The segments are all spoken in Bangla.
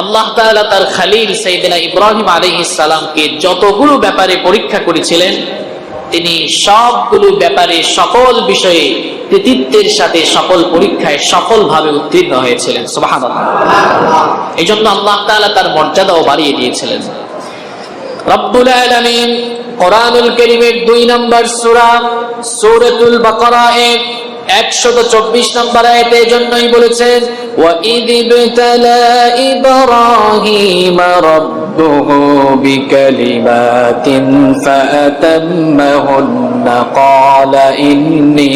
আল্লাহ তাআলা তার খালিল সাইদিনা ইব্রাহিম সালামকে যতগুলো ব্যাপারে পরীক্ষা করেছিলেন, তিনি সবগুলো ব্যাপারে সকল বিষয়ে কৃতিত্বের সাথে সকল পরীক্ষায় সফলভাবে উত্তীর্ণ হয়েছিলেন। এই জন্য আল্লাহ তাআলা তার মর্যাদাও বাড়িয়ে দিয়েছিলেন। রব্বুল আলামিন কোরআনুল কারীমের দুই নম্বর সূরা, সূরাতুল বাকারা এর 124 নম্বর আয়াতে এজন্যই বলেছেন ওয়া ইযিবতালা ইব্রাহিম রাব্বুহু বিকালিমাতিন ফাআতাম্মাহুন্না ক্বালা ইন্নী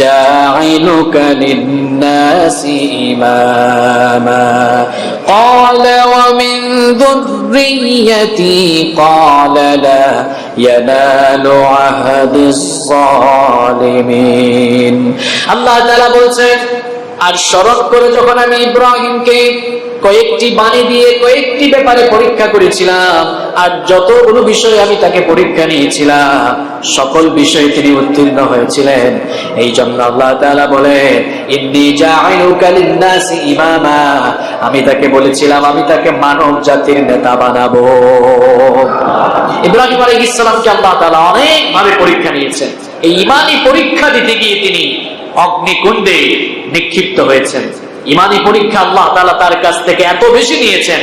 জাইলুকা লিন-নাসি ইমামা ক্বালা ওয়া মিন ذريتي قال لا ينال عهد الظالمين আল্লাহ তাআলা বলছেন আর স্মরণ করে যখন আমি ইব্রাহিমকে কয়েকটি বাণী দিয়ে কয়েকটি ব্যাপারে পরীক্ষা করেছিলাম, আর যতগুলো বিষয়ে আমি তাকে পরীক্ষা নিয়েছিলাম, সকল বিষয়ে তিনি উত্তীর্ণ হয়েছিলেন। এই জন্য আল্লাহ জাইলুকা লিন-নাসি ইমামা। আমি তাকে বলেছিলাম, আমি তাকে মানব জাতির নেতা বানাবো। ইব্রাহিম আলাইহিস সালামকে আল্লাহ তাআলা অনেক ভাবে পরীক্ষা নিয়েছেন। এই ইমানি পরীক্ষা দিতে গিয়ে তিনি অগ্নিকুণ্ডে নিক্ষিপ্ত হয়েছেন। ইমানি পরীক্ষা আল্লাহ তাআলা তার কাছ থেকে এত বেশি নিয়েছেন।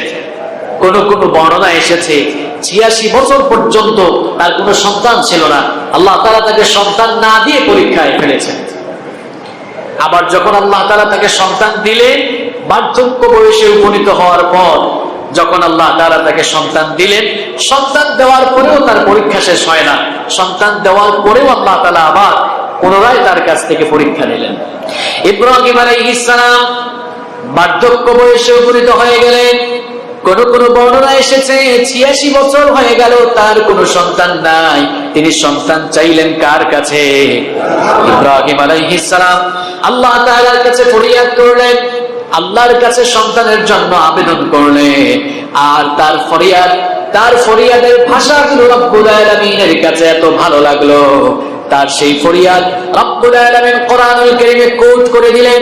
কোন কোন বর্ণনা এসেছে, ছিয়াশি বছর পর্যন্ত তার কোনো সন্তান ছিল না। আল্লাহ তাআলা তাকে সন্তান না দিয়ে পরীক্ষায় ফেলেছেন। আবার যখন আল্লাহ তাআলা তাকে সন্তান দিলে, বার্ধক্য বয়সে উপনীত হওয়ার পর যখন আল্লাহ তাআলা তাকে সন্তান দিলেন, সন্তান দেওয়ার পরেও তার পরীক্ষা শেষ হয় না। সন্তান দেওয়ার পরেও আল্লাহ তালা আবার পুনরায় তার কাছ থেকে পরীক্ষা নিলেন। ইব্রাহিম আলাইহিস সালাম বার্ধক্য বয়সে উপনীত হয়ে গেলেন। কোন কোন বর্ণনা এসেছে, ছিয়াশি বছর হয়ে গেল, তার কোনো সন্তান নাই। তিনি সন্তান চাইলেন কার কাছে? ইব্রাহিম আলাইহিস সালাম। আল্লাহ তাআলার কাছে ফরিয়াদ করলেন, আল্লাহর কাছে সন্তানের জন্য আবেদন করলেন। আর তার ফরিয়াদ, তার ফরিয়াদের ভাষাগুলো রব্বুল আলামিনের কাছে এত ভালো লাগল। তার সেই ফরিয়াদ রব্বুল আলামিন কোরআনুল কারীমে কোট করে দিলেন।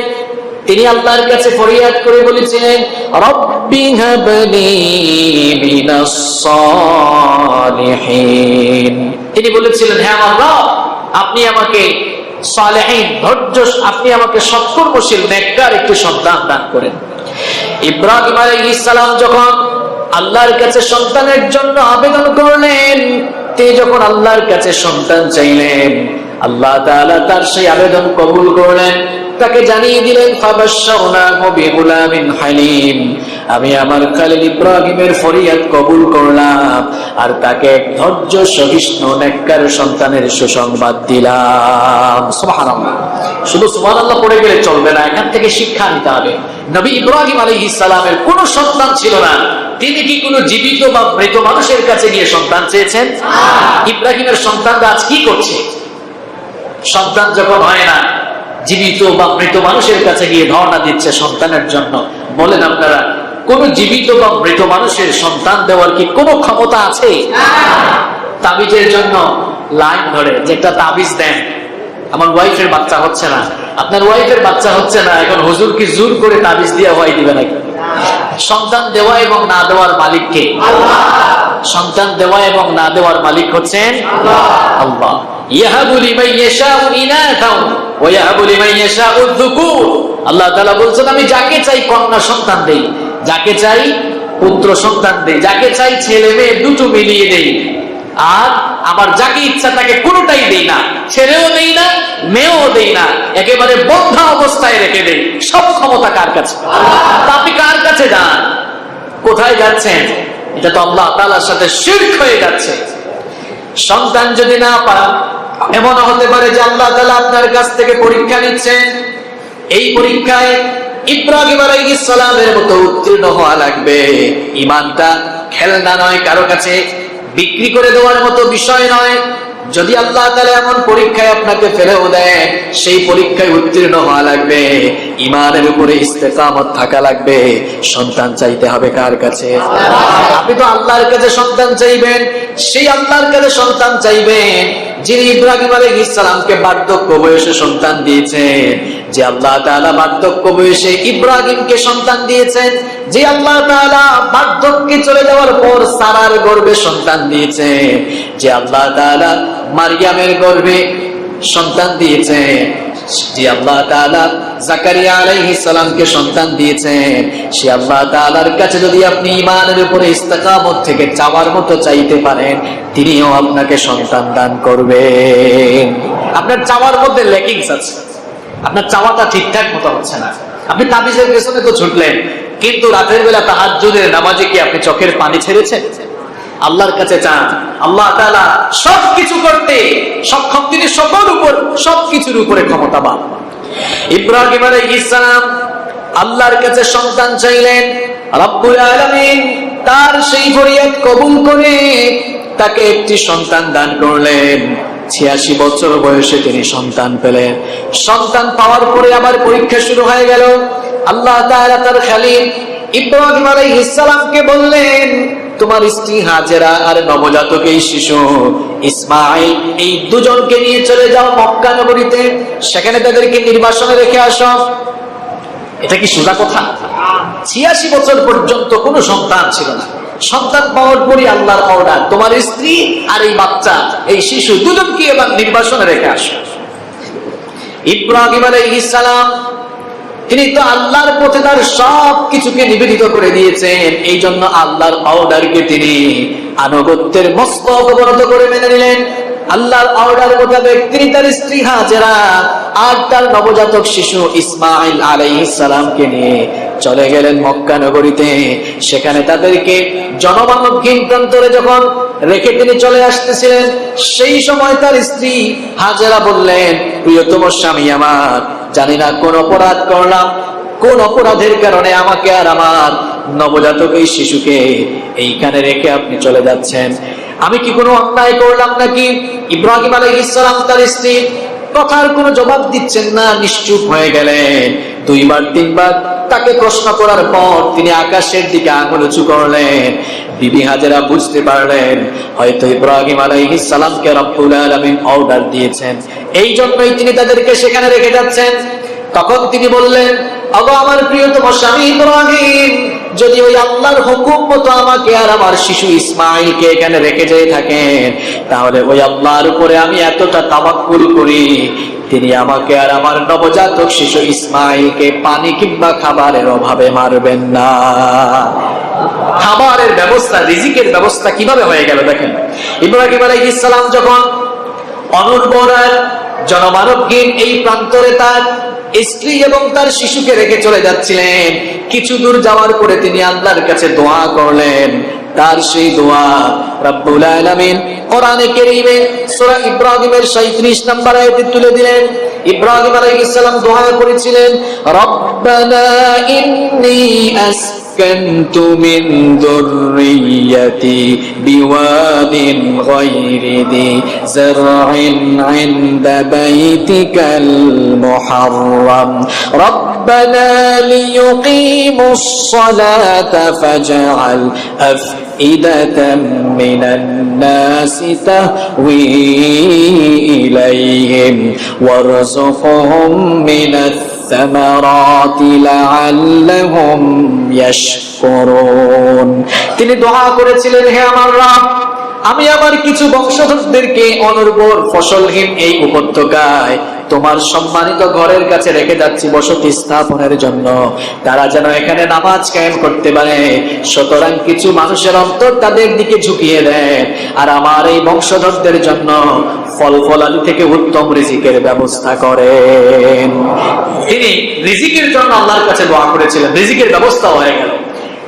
তিনি আল্লাহর কাছে ফরিয়াদ করে বলেছিলেন, রব্বি হাবলি মিনাস সালিহিন। তিনি বলেছিলেন হ্যাঁ আমার রব, আপনি আমাকে সালেহীন ধৈর্য আপনি আমাকে সৎকর্মশীল, নেককার একটি সন্তান দান করেন। ইব্রাহিম আলাইহিস সালাম যখন আল্লাহর কাছে সন্তানের জন্য আবেদন করলেন তিনি যখন আল্লাহর কাছে সন্তান চাইলেন, আল্লাহ তার সেই আবেদন কবুল করলেন। তাকে জানিয়ে দিলেন হালিম। আমি আমার খালিল ইব্রাহিমের ফরিয়াদ কবুল করলাম আর তাকে এক ধৈর্য সহিষ্ণু নেককার সন্তানের সুসংবাদ দিলাম। সুবহানাল্লাহ। শুধু সুবহানাল্লাহ পড়ে গেলে চলবে না এখান থেকে শিক্ষা নিতে হবে। নবী ইব্রাহিম আলাইহিস সালামের কোনো সন্তান ছিল না। তিনি কি কোনো জীবিত বা মৃত মানুষের কাছে গিয়ে সন্তান চেয়েছেন? ইব্রাহিমের সন্তানরা আজ কি করছে? সন্তান যখন হয় না জীবিত বা মৃত মানুষের কাছে গিয়ে ধর্ণা দিচ্ছে সন্তানের জন্য। বলেন আপনারা কোন জীবিত বা মৃত মানুষের সন্তান দেওয়ার কি কোনো ক্ষমতা আছে? তাবিজের জন্য লাইন ধরে, যে একটা তাবিজ দেন। আমার ওয়াইফের বাচ্চা হচ্ছে না। আপনার ওয়াইফের বাচ্চা হচ্ছে না, এখন হুজুর কি জোর করে তাবিজ দিয়ে হওয়াই দিবে নাকি? সন্তান দেওয়া এবং না দেওয়ার মালিককে সন্তান দেওয়া এবং না দেওয়ার মালিক হচ্ছেন আল্লাহ। ইয়াহাবু লিমান ইয়াশাউ ইনাথাও ওয়া ইয়াহাবু লিমান ইয়াশাউ যুকুর। আল্লাহ তাআলা বলছেন, আমি যাকে চাই কন্যা সন্তান দেই। যাকে চাই পুত্র সন্তান দেই, যাকে চাই ছেলে মেয়ে দুটো মিলিয়ে দেই। আর আমার যাকে ইচ্ছা তাকে কোনোটাই দেই না, ছেলেও দেই না, মেয়েও দেই না, একেবারে বন্ধা অবস্থায় রেখে দেই। সব ক্ষমতা কার কাছে? আপনি কার কাছে যান? কোথায় যাচ্ছেন? এটা তো আল্লাহ তাআলার সাথে শিরক হয়ে যাচ্ছে। সন্তান যদি না পান এমন হতে পারে যে আল্লাহ তালা আপনার কাছ থেকে পরীক্ষা নিচ্ছেন। এই পরীক্ষায় ইব্রাহিম আলাইহিস সালামের মতো উত্তীর্ণ হওয়া লাগবে। ইমানটা খেলনা নয়, কারও কাছে বিক্রি করে দেওয়ার মতো বিষয় নয়। যদি আল্লাহ তাআলা এমন পরীক্ষায় আপনাকে ফেলেও দেন সেই পরীক্ষায় উত্তীর্ণ হওয়া লাগবে। ইমানের উপরে ইস্তেকামত থাকা লাগবে। সন্তান চাইতে হবে কার কাছে? আপনি তো আল্লাহর কাছে সন্তান চাইবেন। সেই আল্লাহর কাছে সন্তান চাইবেন, যিনি ইব্রাহিম আলাইহিস সালামকে বার্ধক্য বয়সে সন্তান দিয়েছেন। যে আল্লাহ তাআলা বার্ধক্য বয়সে ইব্রাহিমকে সন্তান দিয়েছেন, যে আল্লাহ তাআলা বার্ধক্যে চলে যাওয়ার পর সারার গর্ভে সন্তান দিয়েছেন যে আল্লাহ তাআলা মারিয়ামের গর্ভে সন্তান দিয়েছেন যে আল্লাহ তাআলা জাকারিয়া আলাইহিস সালামকে সন্তান দিয়েছেন সে আল্লাহ তাআলার কাছে যদি আপনি ঈমানের উপরে ইস্তেকামত থেকে চাওয়ার মতো চাইতে পারেন, তিনিও আপনাকে সন্তান দান করবেন। আপনার চাওয়ার মধ্যে লেকিংস আছে। আপনার চাওয়াটা ঠিকঠাক মতো হচ্ছে না। আপনি তাবিজের পেছনে তো ছুটলেন কিন্তু রাতের বেলা তাহাজ্জুদের নামাজে কি আপনি চোখের পানি ছেড়েছেন? আল্লাহর কাছে চান, আল্লাহ তাআলা সবকিছু করতে সক্ষম তিনি সকল উপর, সবকিছুর উপরে ক্ষমতাবান। ইব্রাহিম আলাইহিস সালাম আল্লাহর কাছে সন্তান চাইলেন, রব্বুল আলামিন তার সেই ফরিয়াদ কবুল করে তাকে একটি সন্তান দান করলেন। ছিয়াশি বছর বয়সে তিনি সন্তান পেলেন। সন্তান পাওয়ার পরে আবার পরীক্ষা শুরু হয়ে গেল। আল্লাহ তার খালিল ইব্রাহিম আলাইহিস সালামকে বললেন, তোমার স্ত্রী হাজেরা আর নবজাতক এই শিশু। ইসমাইল এই দুজনকে নিয়ে চলে যাও মক্কা নগরীতে। সেখানে তাদেরকে নির্বাসনে রেখে আসো। এটা কি সোজা কথা? ছিয়াশি বছর পর্যন্ত কোনো সন্তান ছিল না। সন্তান পাওয়ার পরই আল্লাহর অর্ডার। তোমার স্ত্রী আর এই বাচ্চা, এই শিশু দুজনকে এবার নির্বাসনে রেখে আসো? ইব্রাহিম আলাইহিস সালাম, তিনি তো আল্লাহর পথে তার সব কিছুকে নিবেদিত করে দিয়েছেন। এই জন্য আল্লাহর অর্ডারকে তিনি আনুগত্যের মস্তক অবনত করে মেনে নিলেন। আল্লাহর অর্ডার মোতাবেক তিনি তার স্ত্রী হাজেরা আর তার নবজাতক শিশু ইসমাইল আলাইহিস সালামকে নিয়ে চলে গেলেন মক্কা নগরীতে। সেখানে তাদেরকে জনমানবহীন প্রান্তরে যখন রেখে তিনি চলে আসতেছিলেন, সেই সময় তার স্ত্রী হাজেরা বললেন, প্রিয়তম স্বামী আমার, জানি না কোন অপরাধ করলাম, কোন অপরাধের কারণে আমাকে আর আমার নবজাতক এই শিশুকে এইখানে রেখে আপনি চলে যাচ্ছেন। আমি কি কোনো অন্যায় করলাম নাকি? ইব্রাহিম আলাইহিস সালাম তার স্ত্রী কথার কোনো জবাব দিচ্ছেন না, নিশ্চুপ হয়ে গেলেন। দুইবার তিনবার তাকে প্রশ্ন করার পর তিনি আকাশের দিকে আঙুল উঁচু করলেন। বিবি হাজেরা বুঝতে পারলেন, হয়তো ইব্রাহিম আলাইহিস সালামকে রব্বুল আলামিন অর্ডার দিয়েছেন। এই জন্যই তিনি তাদেরকে সেখানে রেখে যাচ্ছেন। তখন তিনি বললেন, অগো আমার প্রিয়তম স্বামী ইব্রাহিম যদি ওই আল্লাহর হুকুম মতো আমাকে আর আমার শিশু ইসমাইলকে এখানে রেখে যেয়ে থাকেন, তাহলে ওই আল্লাহর উপরে আমি এতটা তাবাক্কুল করি, তিনি আমাকে আর আমার নবজাতক শিশু ইসমাইলকে পানি কিংবা খাবারের অভাবে মারবেন না। খাবারের ব্যবস্থা, রিজিকের ব্যবস্থা কীভাবে হয়ে গেল দেখেন? ইব্রাহিম আলাইহিস সালাম যখন অনুর্বর জনমানবহীন এই প্রান্তরে তার স্ত্রী এবং তার শিশুকে রেখে চলে যাচ্ছিলেন। কিছু দূর যাওয়ার পরে তিনি আল্লাহর কাছে দোয়া করলেন। তার সেই দোয়া রব্বুল আলামিন কোরআনে কারীমে সূরা ইব্রাহিমের 37 নম্বর আয়াতে তুলে দিলেন। ইব্রাহিম আলাইহিস সালাম দোয়া করেছিলেন, রব্বানা ইন্নী আস أسكنت من ذريتي بواد غير ذي زرع عند بيتك المحرم. ربنا ليقيموا الصلاة فاجعل أفئدة من الناس تهوي إليهم وارزقهم من الثمرات الثمرات لعلهم يشكرون তিনি দোয়া করেছিলেন হে আমার রব আমি আমার কিছু বংশধরদেরকে অনুর্বর ফসলহীন এই উপত্যকায় তোমার সম্মানিত ঘরের কাছে রেখে যাচ্ছি বসতি স্থাপনের জন্য। তারা যেন এখানে নামাজ কায়েম করতে পারে। সুতরাং কিছু মানুষের অন্তর তাদের দিকে ঝুঁকিয়ে দেয়। আর আমার এই বংশধরদের জন্য ফল ফলাদি থেকে উত্তম রিজিকের ব্যবস্থা করেন। তিনি রিজিকের জন্য আল্লাহর কাছে দোয়া করেছিলেন। রিজিকের ব্যবস্থা হয়ে গেল।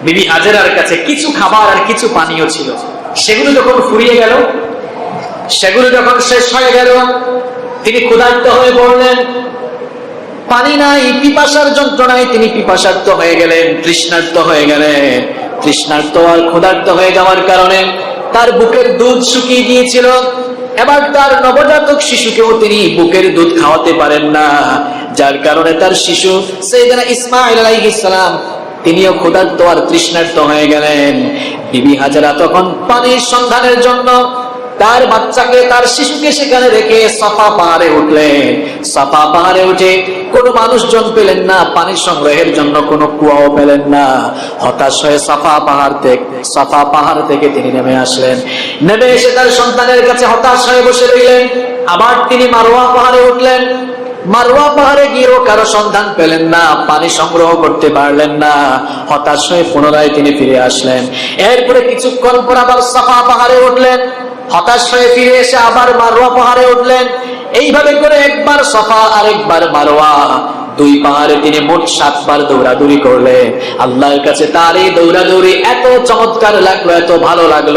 বিবি হাজেরার কাছে কিছু খাবার আর কিছু পানীয় ছিল। সেগুলো যখন ফুরিয়ে গেল, সেগুলো যখন শেষ হয়ে গেল, তিনি ক্ষুধার্ত হয়ে পড়লেন পানি নাই, পিপাসার যন্ত্রণায় তিনি পিপাসার্থ হয়ে গেলেন তৃষ্ণার্ত হয়ে গেলেন। তৃষ্ণার্ত আর ক্ষুধার্ত হয়ে যাওয়ার কারণে তার বুকের দুধ শুকিয়ে গিয়েছিল। এবার তার নবজাতক শিশুকেও তিনি বুকের দুধ খাওয়াতে পারেন না। যার কারণে তার শিশু সেইদানা ইসমাইল আলাইহিস সালাম তিনিও ক্ষুধার্ত আর তৃষ্ণার্ত হয়ে গেলেন। বিবি হাজারা তখন পানির সন্ধানের জন্য তার বাচ্চাকে, তার শিশুকে সেখানে রেখে সাফা পাহাড়ে উঠলেন। সাফা পাহাড়ে উঠে কোনো মানুষজন পেলেন না, পানি সংগ্রহের জন্য কোনো কুয়াও পেলেন না। হতাশ হয়ে সাফা পাহাড় থেকে সাফা পাহাড় থেকে তিনি নেমে আসলেন। নেমে এসে তার সন্তানের কাছে হতাশ হয়ে বসে রইলেন। আবার তিনি মারোয়া পাহাড়ে উঠলেন। মারোয়া পাহাড়ে গিয়েও কারও সন্ধান পেলেন না, পানি সংগ্রহ করতে পারলেন না। হতাশ হয়ে পুনরায় তিনি ফিরে আসলেন। এরপরে কিছুক্ষণ পর আবার সাফা পাহাড়ে উঠলেন। হতাশ হয়ে ফিরে এসে আবার মারোয়া পাহাড়ে উঠলেন। এইভাবে করে একবার সফা, আরেকবার মারোয়া দুই পাহাড়ে তিনি মোট সাতবার দৌড়াদৌড়ি করলেন আল্লাহর কাছে তার এই দৌড়াদৌড়ি এত চমৎকার লাগল, এত ভালো লাগল।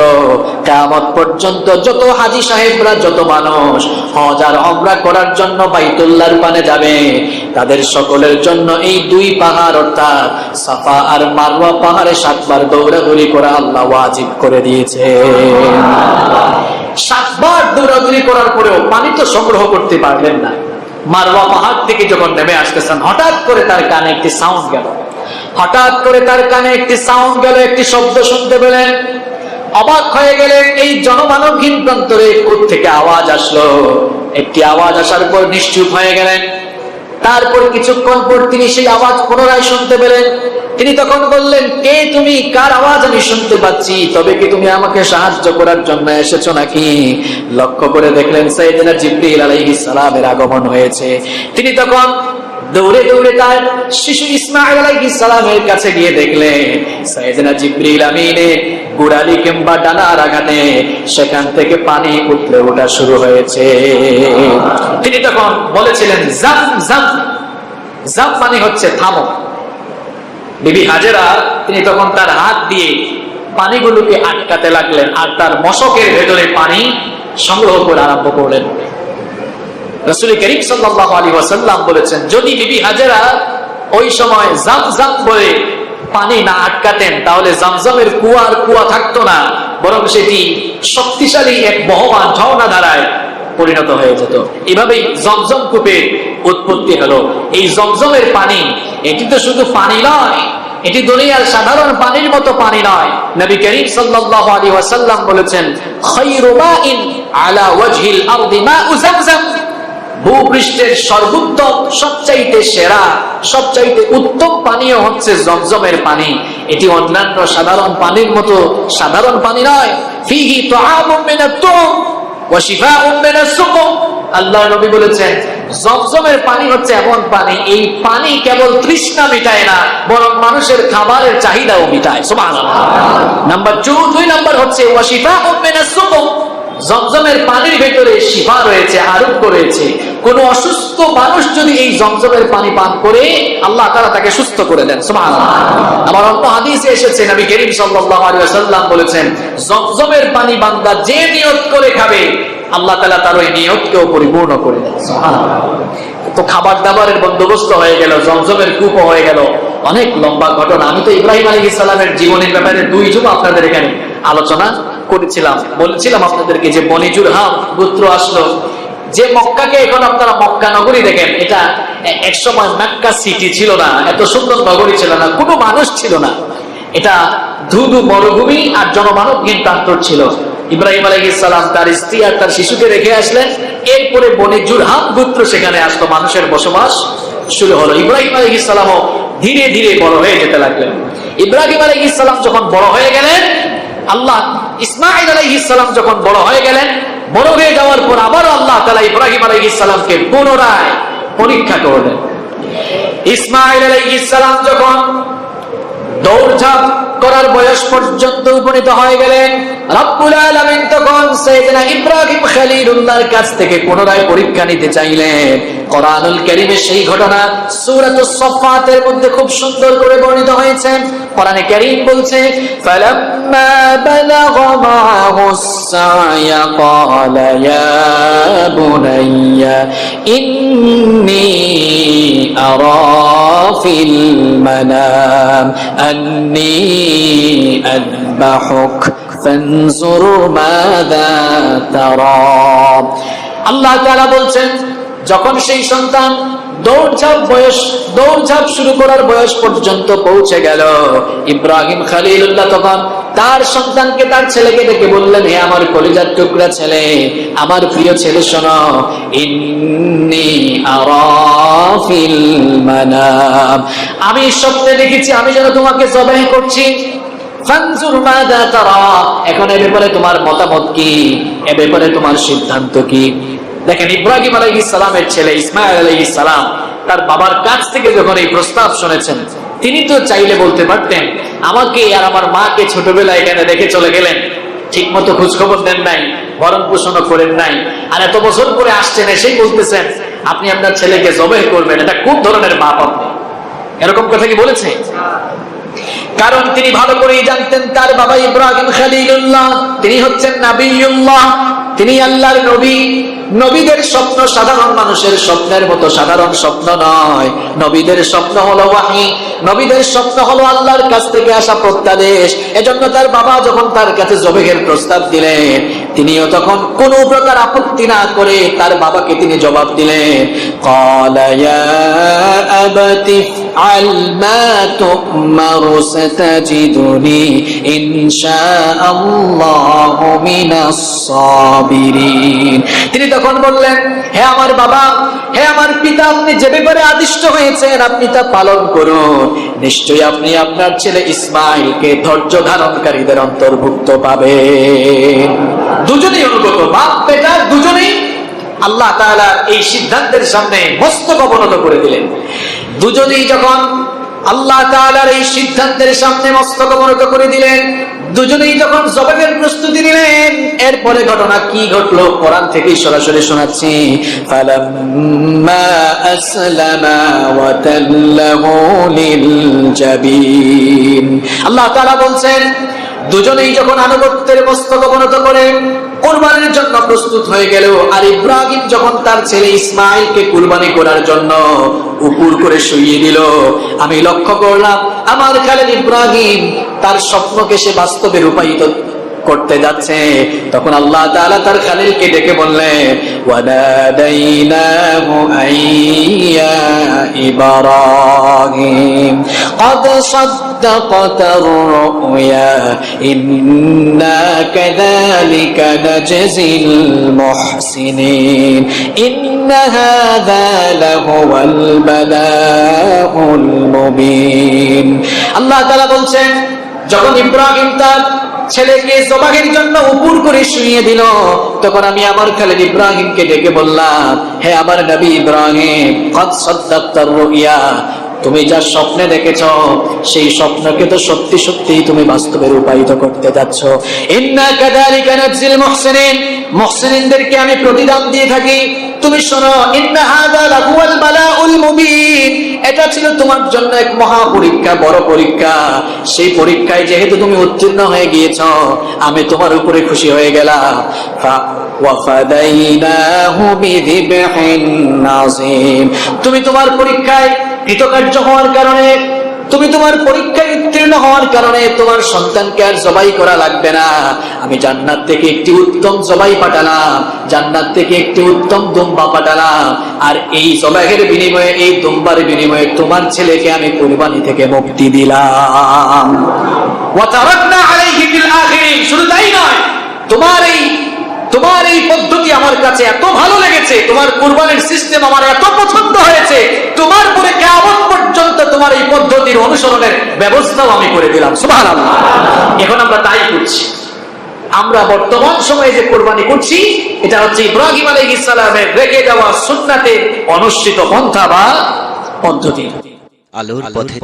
কেমন পর্যন্ত যত হাজি সাহেবরা, যত মানুষ হজার অমরা করার জন্য বাইতুল্লাহর পানে যাবে, তাদের সকলের জন্য এই দুই পাহাড় অর্থাৎ সাফা আর মারওয়া পাহাড়ে সাতবার দৌড়াদৌড়ি করা আল্লাহ ওয়াজিব করে দিয়েছে। সাতবার দৌড়াদৌড়ি করার পরেও পানি তো সংগ্রহ করতে পারলেন না। মারওয়া পাহাড় থেকে যখন নেমে আসতেছেন, হঠাৎ করে তার কানে একটি সাউন্ড গেল। হঠাৎ করে তার কানে একটি সাউন্ড গেল, একটি শব্দ শুনতে পেলেন। অবাক হয়ে গেলেন, এই জনমানবহীন প্রান্তরে থেকে আওয়াজ আসলো। একটি আওয়াজ আসার পর নিশ্চুপ হয়ে গেলেন। তারপর কিছুক্ষণ পর তিনি সেই আওয়াজ পুনরায় শুনতে পেলেন। তিনি তখন বললেন, কে তুমি? কার আওয়াজ আমি শুনতে পাচ্ছি? তবে কি তুমি আমাকে সাহায্য করার জন্য এসেছ নাকি? লক্ষ্য করে দেখলেন সাইদিনা জিব্রিল আলাইহিস সালামের আগমন হয়েছে। তিনি তখন দৌড়ে দৌড়ে তার শিশু ইসমাইল আলাইহিস সালামের কাছে গিয়ে দেখলেন সাইদিনা জিব্রিল আমিনে, গুড়ালি কিংবা ডানার আঘাতে সেখান থেকে পানি উঠলে ওঠা শুরু হয়েছে। তিনি তখন বলেছিলেন জাম জাম জাম মানে হচ্ছে থামো। বিবি হাজেরা, তিনি তখন তার হাত দিয়ে পানিগুলোকে আটকাতে লাগলেন আর তার মশকের ভেতরে পানি সংগ্রহ করে আরম্ভ করলেন। রসুল করিম সাল্লাহ আলী ওয়াসাল্লাম বলেছেন, যদি বিবি হাজেরা ওই সময় জাম জাম বলে পানি না আটকাতেন, তাহলে জামজামের কুয়ার কুয়া থাকতো না, বরং সেটি শক্তিশালী এক বহমান ঝর্ণা ধারায় পরিণত হয়ে যেত। এভাবেই জমজম কূপে উৎপত্তি হলো। এই জমজমের পানি, এটি তো শুধু পানি নয়, এটি দুনিয়ার সাধারণ পানির মতো পানি নয়। নবী করিম সাল্লাল্লাহু আলাইহি ওয়াসাল্লাম বলেছেন খায়রু মাইন আলা ওয়াজহিল আরদি মাউ জামজাম ভূপৃষ্ঠের সর্বোত্তম, সবচাইতে সেরা, সবচাইতে উত্তম পানীয় হচ্ছে জমজমের পানি। এটি অন্যান্য সাধারণ পানির মতো সাধারণ পানি নয়। ফিহি তুআমুম মিনাত তুম আল্লাহ নবী বলেছেন, জমজমের পানি হচ্ছে এমন পানি, এই পানি কেবল তৃষ্ণা মিটায় না, বরং মানুষের খাবারের চাহিদাও মিটায়। সুবহানাল্লাহ। নাম্বার টু দুই নাম্বার হচ্ছে ওয়াশিফা শিফাউম মিনাস সুকুম জমজমের পানির ভেতরে শিফা রয়েছে, আরোগ্য রয়েছে। কোন অসুস্থ মানুষ যদি এই জমজমের পানি পান করে, আল্লাহ তারা তাকে সুস্থ করে দেন। আমার অন্য হাদিসে এসেছে, নবী সাল্লাল্লাহু আলাইহি বলেছেন, জমজমের পানি বান্দা যে নিয়ত করে খাবে, আল্লাহ তালা তার ওই নিয়তকেও পরিপূর্ণ করে দেন। তো খাবার দাবারের বন্দোবস্ত হয়ে গেল, জমজমের কূপ হয়ে গেল। অনেক লম্বা ঘটনা। আমি তো ইব্রাহিম আলাইহিস সালামের জীবনের ব্যাপারে দুই যুগ আপনাদের এখানে আলোচনা করেছিলাম। বলেছিলাম আপনাদেরকে যে বনিজুর হাম গোত্র আসলো। যে মক্কাকে এখন আপনারা মক্কা নগরী দেখেন, এটা এক সময় মক্কা সিটি ছিল না, এত সুন্দর নগরী ছিল না, কোনো মানুষ ছিল না। এটা ধুধু মরুভূমি আর জনমানবহীন প্রান্তর ছিল। ইব্রাহিম আলাইহিস সালাম তার স্ত্রী আর তার শিশুকে রেখে আসলেন। এরপরে বনে জুরহাম গোত্র সেখানে আসতো মানুষের বসবাস শুরু হলো। ইব্রাহিম আলাইহিস সালামও ধীরে ধীরে বড় হয়ে যেতে লাগলেন। ইব্রাহিম আলাইহিস সালাম যখন বড় হয়ে গেলেন, আল্লাহ ইসমাইল আলাইহিস সালাম যখন বড় হয়ে গেলেন, বড় হয়ে যাওয়ার পর আবারও আল্লাহ তাআলা ইব্রাহিম আলাইহিস সালামকে পুনরায় পরীক্ষা করলেন। ইসমাইল আলাইহিস সালাম যখন দৌড়ঝাঁপ করার বয়স পর্যন্ত উপনীত হয়ে গেলেন তখন কাছ থেকে পরীক্ষা নিতে চাইলেন। সেই ঘটনা মধ্যে খুব সুন্দর করে কোরআনে কারীম বলছে ফালাম্মা বালাগা মা'হুস সা'য়া ক্বালা ইয়া বুনাইয়া ইন্নী আরা ফিল মানাম আন্নী আযবাহুক ফানজুর মাযা তারা আল্লাহ তাআলা বলছেন যখন সেই সন্তান দৌড়ঝাঁপ বয়স, দৌড়ঝাঁপ শুরু করার বয়স পর্যন্ত পৌঁছে গেল। ইব্রাহিম খালিলুল্লাহ তখন তার সন্তানকে, তার ছেলেকে ডেকে বললেন, হে আমার কলিজার টুকরা ছেলে, আমার প্রিয় ছেলে শোনো মানাম আমি স্বপ্নে দেখেছি, আমি যেন তোমাকে জবাই করছি। এখন এ ব্যাপারে তোমার মতামত কি? এ ব্যাপারে তোমার সিদ্ধান্ত কি? দেখেন, ইব্রাহিম আলাইহিস সালামের ছেলে ইসমাইল আলাইহিস সালাম, তার বাবার কাছ থেকে যখন এই প্রস্তাব শুনেছেন, তিনি তো চাইলে বলতে পারতেন, আমাকে আর আমার মাকে ছোটবেলায় এখানে রেখে চলে গেলেন। ঠিক মতো খোঁজখবর দেন নাই, ভরণ পোষণও করেন নাই। আর এত বছর পরে আসছেন, এসেই বলতেছেন, আপনি আপনার ছেলেকে জবে করবেন, এটা কোন ধরনের বাপ আপনি। এরকম কথা কি বলেছে? কারণ তিনি ভালো করেই জানতেন, তার বাবা ইব্রাহিম খালিলুল্লাহ, তিনি হচ্ছেন নাবিউল্লাহ, তিনি আল্লাহর নবী। নবীদের স্বপ্ন সাধারণ মানুষের স্বপ্নের মতো সাধারণ স্বপ্ন নয়। নবীদের স্বপ্ন হলো ওয়াহি। নবীদের স্বপ্ন হলো আল্লাহর কাছ থেকে আসা প্রত্যাদেশ। এজন্য তার বাবা যখন তার কাছে জবেহের প্রস্তাব দিলেন, তিনিও তখন কোন প্রকার আপত্তি না করে তার বাবাকে তিনি জবাব দিলেন কলায়া আবাতি তিনি তখন বললেন, হে আমার বাবা, হে আমার পিতা, আপনি যে ব্যাপারে আদিষ্ট হয়েছেন, আপনি তা পালন করুন। নিশ্চয়ই আপনি আপনার ছেলে ইসমাইলকে ধৈর্য ধারণকারীদের অন্তর্ভুক্ত পাবেন। দুজনেই অনুগত বাপ, বেটা, দুজনেই আল্লাহ তাআলা এই সিদ্ধান্তের সামনে মস্তক অবনত করে দিলেন। দুজনেই যখন আল্লাহ তাআলার এই সিদ্ধান্তের সামনে মস্তক অবনত করে দিলেন। দুজনেই যখন জবাবের প্রস্তুতি নিলেন, এরপরে ঘটনা কি ঘটলো কোরআন থেকেই সরাসরি শোনাচ্ছি। আল্লাহ তাআলা বলছেন, দুজনেই যখন আনুগত্যের মস্তক অবনত করে কোরবানির জন্য প্রস্তুত হয়ে গেল আর ইব্রাহিম যখন তার ছেলে ইসমাইলকে কুরবানি করার জন্য উপুর করে শুইয়ে দিল, আমি লক্ষ্য করলাম আমার খালেদ ইব্রাহিম তার স্বপ্নকে সে বাস্তবে রূপায়িত করতে যাচ্ছে। তখন আল্লাহ তাআলা তার খালিলকে ডেকে বললেন ইব্রাহিম। قد صدقت الرؤيا إنا كذلك نجزي المحسنين إن هذا لهو البلاء المبين الله تعالى বলছেন যখন ইব্রাহিম তার ছেলেকে জবাহের জন্য উপুর করে শুনিয়ে দিল তখন আমি আমার খালেদ ইব্রাহিমকে ডেকে বললাম হে আমার নবী ইব্রাহিম কদ সদ্দাক্তার রুইয়া তুমি যা স্বপ্নে দেখেছ, সেই স্বপ্নকে তো সত্যি সত্যি তুমি বাস্তবে রূপায়িত করতে যাচ্ছ। মুহসিনিনদেরকে আমি প্রতিদান দিয়ে থাকি। তুমি শোনো এটা ছিল তোমার জন্য এক মহা পরীক্ষা বড় পরীক্ষা। সেই পরীক্ষায় যেহেতু তুমি উত্তীর্ণ হয়ে গিয়েছ, আমি তোমার উপরে খুশি হয়ে গেলাম। তুমি তোমার পরীক্ষায় কৃতকার্য হওয়ার কারণে, তুমি তোমার পরীক্ষায় উত্তীর্ণ হওয়ার কারণে তোমার সন্তানকে আর জবাই করা লাগবে না। আমি জান্নাত থেকে একটি উত্তম জবাই পাঠালাম, জান্নাত থেকে একটি উত্তম দুম্বা পাঠালাম, আর এই জবাইয়ের বিনিময়ে, এই দুম্বার বিনিময়ে তোমার ছেলেকে আমি কুরবানি থেকে মুক্তি দিলাম। শুধু তাই নয়, তোমার এই তোমার এই পদ্ধতি আমার কাছে এত ভালো লেগেছে, তোমার কুরবানির সিস্টেম আমার এত পছন্দ হয়েছে, তোমার পরে কেমন পর্যন্ত তোমার এই পদ্ধতির অনুসরণের ব্যবস্থাও আমি করে দিলাম, সুবহানাল্লাহ। এখন আমরা তাই করছি। আমরা বর্তমান সময়ে যে কোরবানি করছি, এটা হচ্ছে ইব্রাহিম আলাইহিস সালামের রেখে যাওয়া সুন্নাতে অনুষ্ঠিত পন্থা বা পদ্ধতি। আলোর পথে